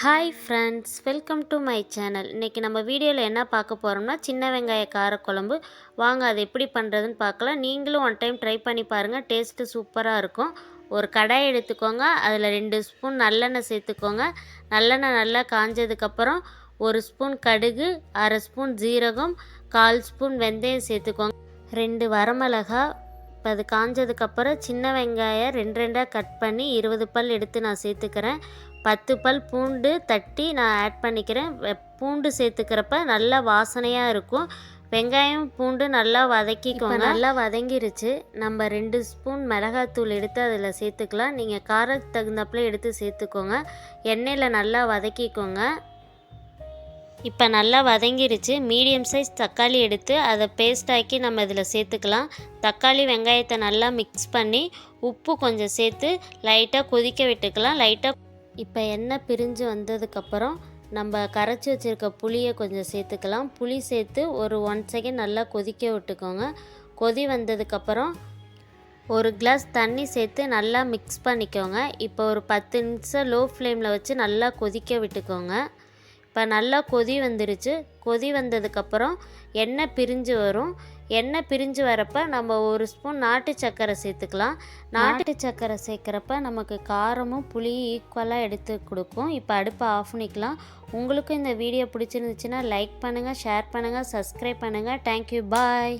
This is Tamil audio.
Hi friends welcome to my channel இன்றைக்கி நம்ம வீடியோவில் என்ன பார்க்க போகிறோம்னா சின்ன வெங்காய காரக்குழம்பு. வாங்க அது எப்படி பண்ணுறதுன்னு பார்க்கலாம். நீங்களும் ஒன் டைம் ட்ரை பண்ணி பாருங்கள் டேஸ்ட்டு சூப்பராக இருக்கும். ஒரு கடாய் எடுத்துக்கோங்க. அதில் ரெண்டு ஸ்பூன் நல்லெண்ணெய் சேர்த்துக்கோங்க. நல்லெண்ணெய் நல்லா காஞ்சதுக்கப்புறம் ஒரு ஸ்பூன் கடுகு அரை ஸ்பூன் ஜீரகம் கால் ஸ்பூன் வெந்தயம் சேர்த்துக்கோங்க. ரெண்டு வரமிளகா இப்போ அது காஞ்சதுக்கப்புறம் சின்ன வெங்காயம் ரெண்டு ரெண்டாக கட் பண்ணி இருபது பல் எடுத்து நான் சேர்த்துக்கிறேன். பத்து பல் பூண்டு தட்டி நான் ஆட் பண்ணிக்கிறேன். பூண்டு சேர்த்துக்கிறப்ப நல்லா வாசனையாக இருக்கும். வெங்காயம் பூண்டு நல்லா வதக்கிக்கோங்க. நல்லா வதங்கிருச்சு. நம்ம ரெண்டு ஸ்பூன் மிளகாத்தூள் எடுத்து அதில் சேர்த்துக்கலாம். நீங்கள் காரத்துக்கு தகுந்தாப்புல எடுத்து சேர்த்துக்கோங்க. எண்ணெயில் நல்லா வதக்கிக்கோங்க. இப்போ நல்லா வதங்கிருச்சு. மீடியம் சைஸ் தக்காளி எடுத்து அதை பேஸ்டாக்கி நம்ம இதில் சேர்த்துக்கலாம். தக்காளி வெங்காயத்தை நல்லா மிக்ஸ் பண்ணி உப்பு கொஞ்சம் சேர்த்து லைட்டாக கொதிக்க விட்டுக்கலாம். லைட்டாக இப்போ எண்ணெய் பிரிஞ்சு வந்ததுக்கப்புறம் நம்ம கரைச்சி வச்சுருக்க புளியை கொஞ்சம் சேர்த்துக்கலாம். புளி சேர்த்து ஒரு ஒன் செகண்ட் நல்லா கொதிக்க விட்டுக்கோங்க. கொதி வந்ததுக்கப்புறம் ஒரு கிளாஸ் தண்ணி சேர்த்து நல்லா மிக்ஸ் பண்ணிக்கோங்க. இப்போ ஒரு பத்து நிமிஷம் லோ ஃப்ளேமில் வச்சு நல்லா கொதிக்க விட்டுக்கோங்க. இப்போ நல்லா கொதி வந்துருச்சு. கொதி வந்ததுக்கப்புறம் எண்ணெய் பிரிஞ்சு வரும். எண்ணெய் பிரிஞ்சு வரப்ப நம்ம ஒரு ஸ்பூன் நாட்டு சர்க்கரை சேர்த்துக்கலாம். நாட்டு சர்க்கரை சேர்க்குறப்ப நமக்கு காரமும் புளியும் ஈக்குவலாக எடுத்து கொடுக்கும். இப்போ அடுப்பை ஆஃப் பண்ணிக்கலாம். உங்களுக்கும் இந்த வீடியோ பிடிச்சிருந்துச்சுன்னா லைக் பண்ணுங்கள் ஷேர் பண்ணுங்கள் சப்ஸ்கிரைப் பண்ணுங்கள் தேங்க்யூ பாய்